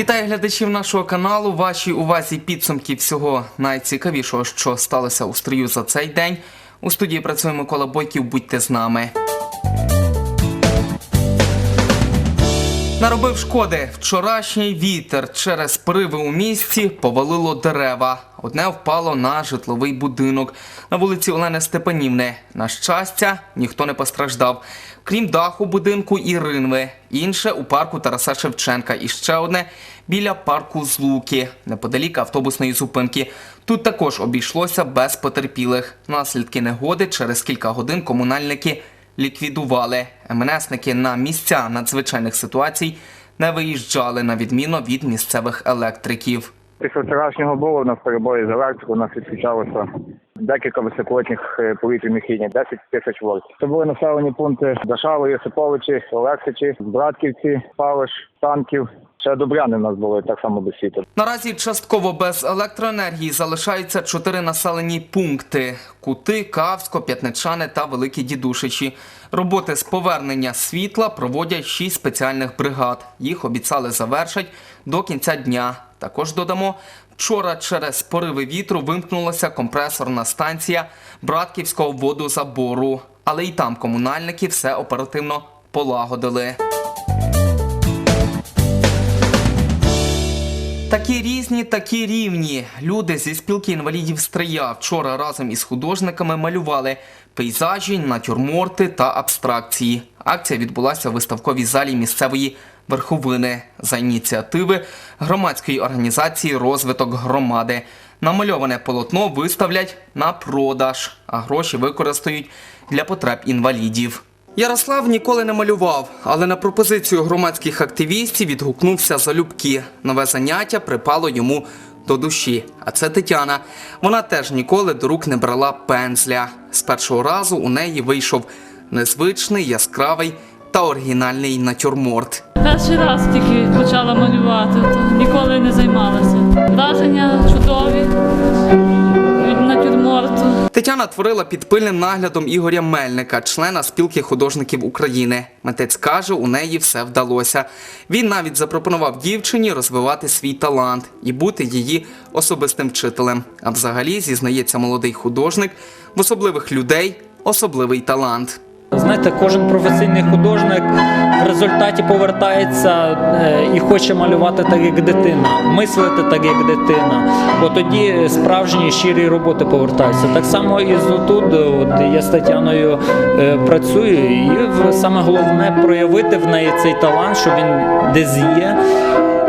Вітаю глядачів нашого каналу. Вашій увазі підсумки всього найцікавішого, що сталося у стрію за цей день. У студії працює Микола Бойків. Будьте з нами. Наробив шкоди. Вчорашній вітер через пориви у місті повалило дерева. Одне впало на житловий будинок на вулиці Олени Степанівни. На щастя, ніхто не постраждав. Крім даху будинку Іринви, інше у парку Тараса Шевченка і ще одне біля парку Злуки, неподалік автобусної зупинки. Тут також обійшлося без потерпілих. Наслідки негоди через кілька годин комунальники ліквідували. МНСники на місця надзвичайних ситуацій не виїжджали на відміну від місцевих електриків. Після вчорашнього було на перебої з електрику, нас відключалося декілька високотніх е, повітряних ліній, 10 тисяч вольт. Це були населені пункти Дашави, Єсиповичі, Олексичі, Братківці, Палиш, Танків. Ще Добряни в нас були так само без світу. Наразі частково без електроенергії залишаються чотири населені пункти: Кути, Кавсько, П'ятничани та Великі Дідушичі. Роботи з повернення світла проводять шість спеціальних бригад. Їх обіцяли завершать до кінця дня. Також додамо, вчора через пориви вітру вимкнулася компресорна станція Братківського водозабору, але й там комунальники все оперативно полагодили. Такі різні, такі рівні. Люди зі спілки інвалідів Стрия вчора разом із художниками малювали пейзажі, натюрморти та абстракції. Акція відбулася в виставковій залі місцевої верховини за ініціативи громадської організації Розвиток громади. Намальоване полотно виставлять на продаж, а гроші використають для потреб інвалідів. Ярослав ніколи не малював, але на пропозицію громадських активістів відгукнувся залюбки. Нове заняття припало йому до душі. А це Тетяна. Вона теж ніколи до рук не брала пензля. З першого разу у неї вийшов незвичний, яскравий та оригінальний натюрморт. Перший раз тільки почала малювати, ніколи не займалася. Враження чудові. Тетяна творила під пильним наглядом Ігоря Мельника, члена спілки художників України. Митець каже, у неї все вдалося. Він навіть запропонував дівчині розвивати свій талант і бути її особистим вчителем. А взагалі, зізнається молодий художник, в особливих людей особливий талант. Знаєте, кожен професійний художник в результаті повертається е, і хоче малювати так, як дитина, мислити так, як дитина. Бо тоді справжні щирі роботи повертаються. Так само і з от я з Тетяною е, працюю, і саме головне проявити в неї цей талант, що він десь є.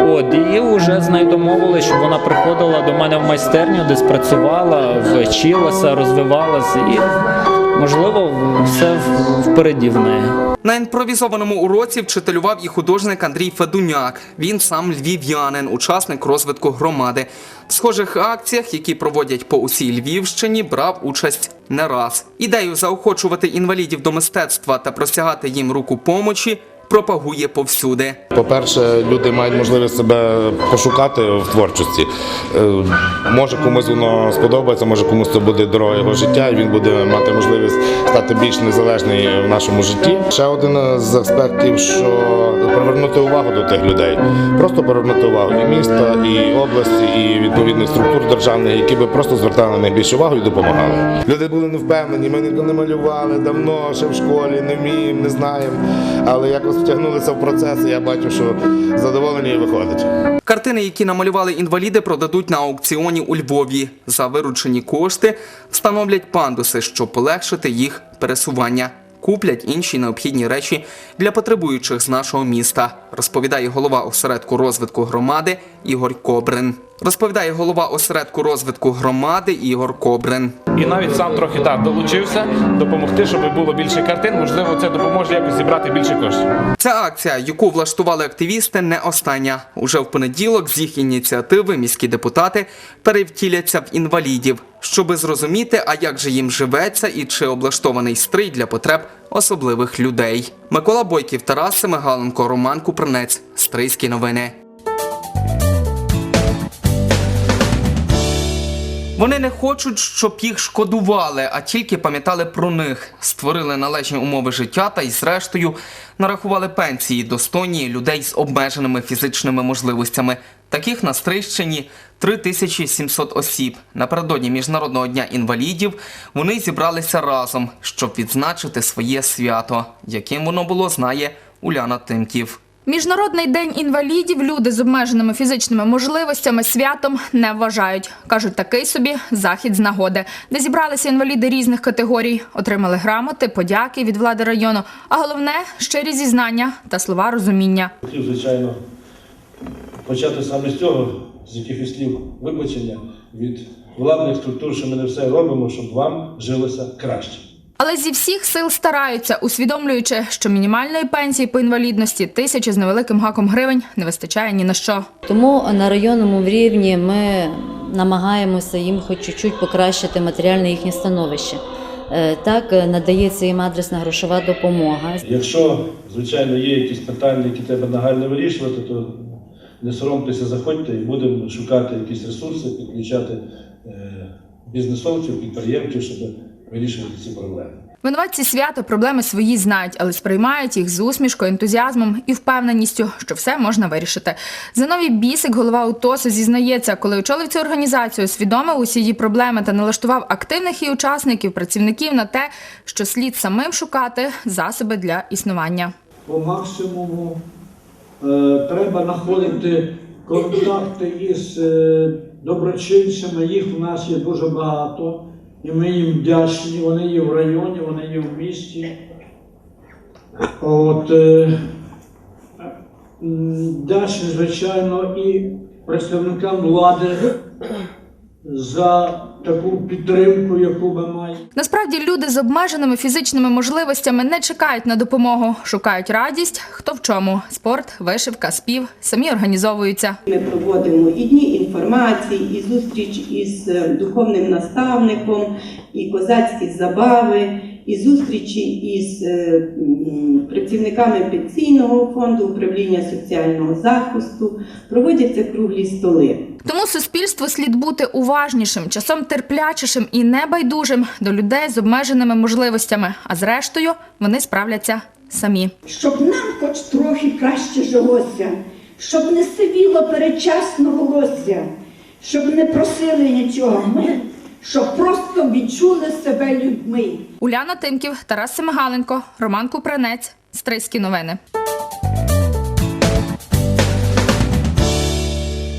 От, і вже з нею домовилися, щоб вона приходила до мене в майстерню, десь працювала, вчилася, розвивалася і, можливо, все впереді в неї. На імпровізованому уроці вчителював і художник Андрій Федуняк. Він сам львів'янин, учасник розвитку громади. В схожих акціях, які проводять по усій Львівщині, брав участь не раз. Ідею заохочувати інвалідів до мистецтва та простягати їм руку помочі пропагує повсюди. По-перше, люди мають можливість себе пошукати в творчості. Е, Може комусь воно сподобається, може комусь це буде дорога його життя, і він буде мати можливість стати більш незалежний в нашому житті. Ще один з аспектів, що привернути увагу до тих людей. Просто привернути увагу і міста, і області, і відповідних структур державних, які би просто звертали на них більше увагу і допомагали. Люди були не впевнені, ми не малювали давно, ще в школі, не вміємо, не знаємо. Але якось втягнулися в процес, і я бачу, що задоволені і виходить. Картини, які намалювали інваліди, продадуть на аукціоні у Львові. За виручені кошти встановлять пандуси, щоб полегшити їх пересування. Куплять інші необхідні речі для потребуючих з нашого міста, розповідає голова осередку розвитку громади Ігор Кобрин. Розповідає голова осередку розвитку громади Ігор Кобрин. І навіть сам трохи так долучився допомогти, щоб було більше картин. Можливо, це допоможе якось зібрати більше коштів. Ця акція, яку влаштували активісти, не остання. Уже в понеділок з їх ініціативи міські депутати перевтіляться в інвалідів, щоби зрозуміти, а як же їм живеться і чи облаштований стрій для потреб особливих людей. Микола Бойків, Тарас Семигаленко, Роман Купринець. Стрийські новини. Вони не хочуть, щоб їх шкодували, а тільки пам'ятали про них, створили належні умови життя та й, зрештою, нарахували пенсії достойні людей з обмеженими фізичними можливостями. Таких на Стрищині 3700 осіб. Напередодні Міжнародного дня інвалідів вони зібралися разом, щоб відзначити своє свято. Яким воно було, знає Уляна Тимків. Міжнародний день інвалідів люди з обмеженими фізичними можливостями святом не вважають. Кажуть, такий собі захід з нагоди, де зібралися інваліди різних категорій, отримали грамоти, подяки від влади району, а головне щирі зізнання та слова розуміння. Хотів, звичайно, почати саме з цього, з якихось слів вибачення від владних структур, що ми не все робимо, щоб вам жилося краще. Але зі всіх сил стараються, усвідомлюючи, що мінімальної пенсії по інвалідності тисячі з невеликим гаком гривень не вистачає ні на що. Тому на районному рівні ми намагаємося їм хоч чуть-чуть покращити матеріальне їхнє становище. Е, Так, е, надається їм адресна грошова допомога. Якщо, звичайно, є якісь питання, які треба нагально вирішувати, то не соромтеся, заходьте і будемо шукати якісь ресурси, підключати е, бізнесовців, підприємців, щоб вирішувати ці проблеми. Винуватці свята проблеми свої знають, але сприймають їх з усмішкою, ентузіазмом і впевненістю, що все можна вирішити. Зиновій Бісик, голова УТОСу, зізнається, коли очолив цю організацію, усвідомив усі її проблеми та налаштував активних її учасників, працівників на те, що слід самим шукати засоби для існування. по максимуму. Е, Треба знаходити контакти із е, доброчинцями. Їх у нас є дуже багато. І ми їм вдячні. Вони є в районі, вони є в місті. От, е, вдячні, звичайно, і представникам влади за таку підтримку, яку ми маємо. Насправді люди з обмеженими фізичними можливостями не чекають на допомогу, шукають радість, хто в чому? Спорт, вишивка, спів, самі організовуються. Ми проводимо і дні інформації, і зустріч із е, духовним наставником, і козацькі забави, і зустрічі із е, працівниками пенсійного фонду, управління соціального захисту. Проводяться круглі столи. Тому суспільству слід бути уважнішим, часом терплячішим і небайдужим до людей з обмеженими можливостями. А зрештою вони справляться самі. щоб нам хоч трохи краще жилося, щоб не сивіло передчасно волосся, щоб не просили нічого ми, щоб просто відчули себе людьми. Уляна Тимків, Тарас Семигаленко, Роман Купранець. Стрийські новини.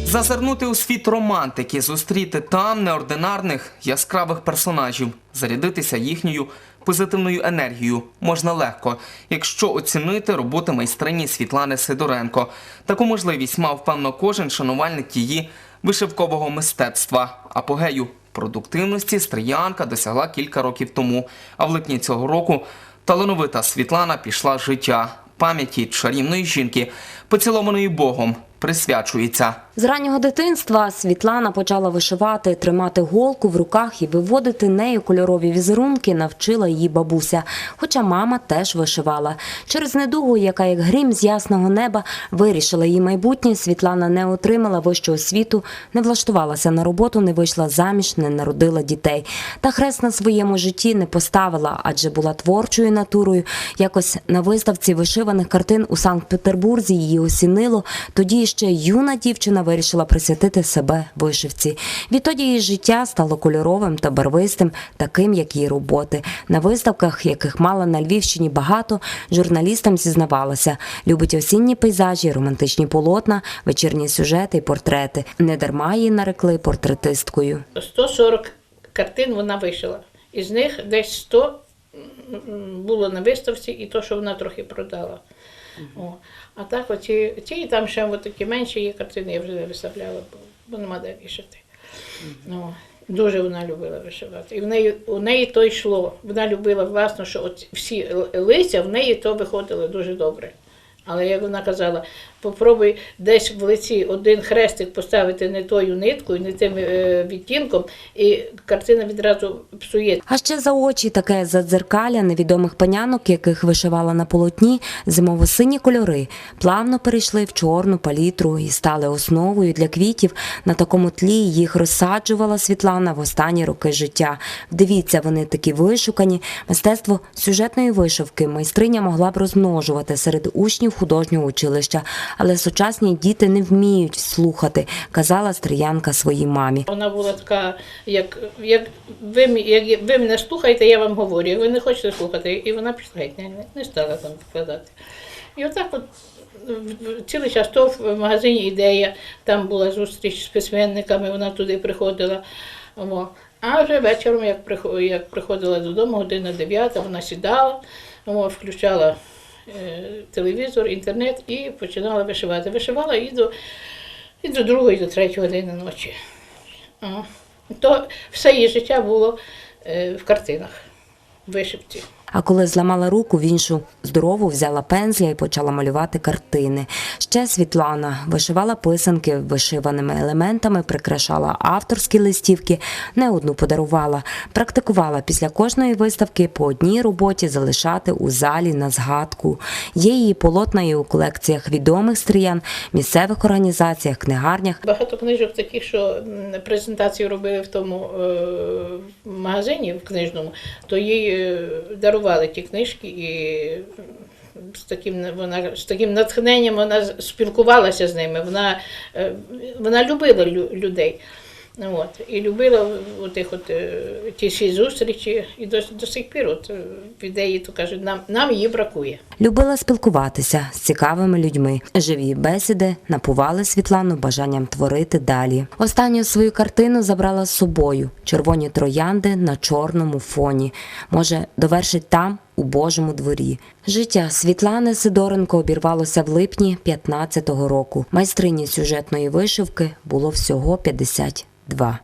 Зазирнути у світ романтики, зустріти там неординарних яскравих персонажів, зарядитися їхньою позитивною енергією можна легко, якщо оцінити роботи майстрині Світлани Сидоренко. Таку можливість мав певно кожен шанувальник її вишивкового мистецтва. Апогею продуктивності стріянка досягла кілька років тому. А в липні цього року талановита Світлана пішла життя. Пам'яті чарівної жінки, поцілованої Богом, присвячується. З раннього дитинства Світлана почала вишивати, тримати голку в руках і виводити нею кольорові візерунки навчила її бабуся. Хоча мама теж вишивала. Через недугу, яка як грім з ясного неба вирішила її майбутнє, Світлана не отримала вищого освіту, не влаштувалася на роботу, не вийшла заміж, не народила дітей. Та хрест на своєму житті не поставила, адже була творчою натурою. Якось на виставці вишиваних картин у Санкт-Петербурзі її осінило. Тоді ще юна дівчина вирішила присвятити себе вишивці. Відтоді її життя стало кольоровим та барвистим, таким як її роботи. На виставках, яких мала на Львівщині багато, журналістам зізнавалася. Любить осінні пейзажі, романтичні полотна, вечірні сюжети і портрети. Не дарма її нарекли портретисткою. 140 картин вона вишила. Із них десь 100 було на виставці, і то, що вона трохи продала. О. А так, оці, ці і там ще такі менші є картини, я вже не виставляла, бо, бо нема де вішати. Ну, дуже вона любила вишивати. І в неї, у неї то йшло. Вона любила, власно, що от всі листя в неї то виходило дуже добре. Але як вона казала, попробуй десь в лиці один хрестик поставити не тою ниткою, не тим е, відтінком, і картина відразу псує. А ще за очі таке задзеркалля невідомих панянок, яких вишивала на полотні, зимово-сині кольори, плавно перейшли в чорну палітру і стали основою для квітів. На такому тлі їх розсаджувала Світлана в останні роки життя. Дивіться, вони такі вишукані. Мистецтво сюжетної вишивки майстриня могла б розмножувати серед учнів художнього училища, але сучасні діти не вміють слухати, казала стріянка своїй мамі. Вона була така, як, як, ви, як ви мене слухаєте, я вам говорю. Ви не хочете слухати, і вона пішла, не, не- стала там викладати. І отак от цілий час то в магазині ідея, там була зустріч з письменниками, вона туди приходила. А вже вечором, як, прихо- приходила додому, година дев'ята, вона сідала, включала телевізор, інтернет і починала вишивати. Вишивала і до, і до другої, до третьої години ночі. То все її життя було е, в картинах, вишивці. А коли зламала руку, в іншу здорову взяла пензля і почала малювати картини. Ще Світлана вишивала писанки вишиваними елементами, прикрашала авторські листівки, не одну подарувала. Практикувала після кожної виставки по одній роботі залишати у залі на згадку. Є її полотна і у колекціях відомих стріян, місцевих організаціях, книгарнях. Багато книжок таких, що презентацію робили в тому е, магазині в книжному, то їй е, дарували ті книжки і з таким вона з таким натхненням вона спілкувалася з ними. Вона, е, вона любила лю- людей. От, і любила отих от, е, ті всі зустрічі, і до, до сих пір от, ідеї то кажуть, нам, нам її бракує. Любила спілкуватися з цікавими людьми. Живі бесіди напували Світлану бажанням творити далі. Останню свою картину забрала з собою червоні троянди на чорному фоні. Може, довершить там. У Божому дворі життя Світлани Сидоренко обірвалося в липні 15-го року. Майстрині сюжетної вишивки було всього 52.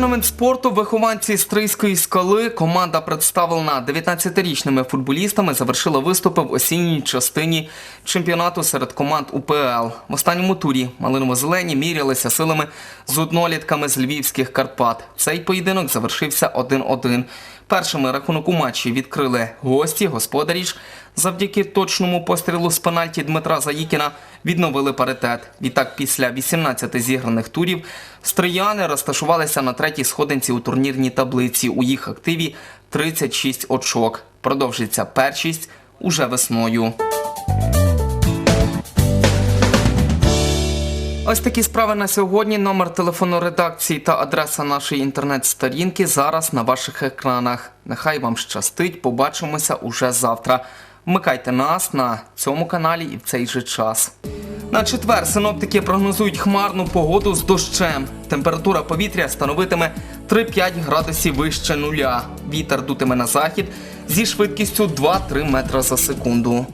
До спорту вихованці Стрийської скали команда, представлена 19-річними футболістами, завершила виступи в осінній частині чемпіонату серед команд УПЛ. В останньому турі малиново-зелені мірялися силами з однолітками з львівських Карпат. Цей поєдинок завершився 1-1. Першими рахунок у матчі відкрили гості, господарі ж завдяки точному пострілу з пенальті Дмитра Заїкіна відновили паритет. Відтак, після 18 зіграних турів стрияни розташувалися на третій сходинці у турнірній таблиці. У їх активі 36 очок. Продовжиться першість уже весною. Ось такі справи на сьогодні. Номер телефону редакції та адреса нашої інтернет-сторінки зараз на ваших екранах. Нехай вам щастить. Побачимося уже завтра. Вмикайте нас на цьому каналі і в цей же час. На четвер синоптики прогнозують хмарну погоду з дощем. Температура повітря становитиме 3-5 градусів вище нуля. Вітер дутиме на захід зі швидкістю 2-3 метра за секунду.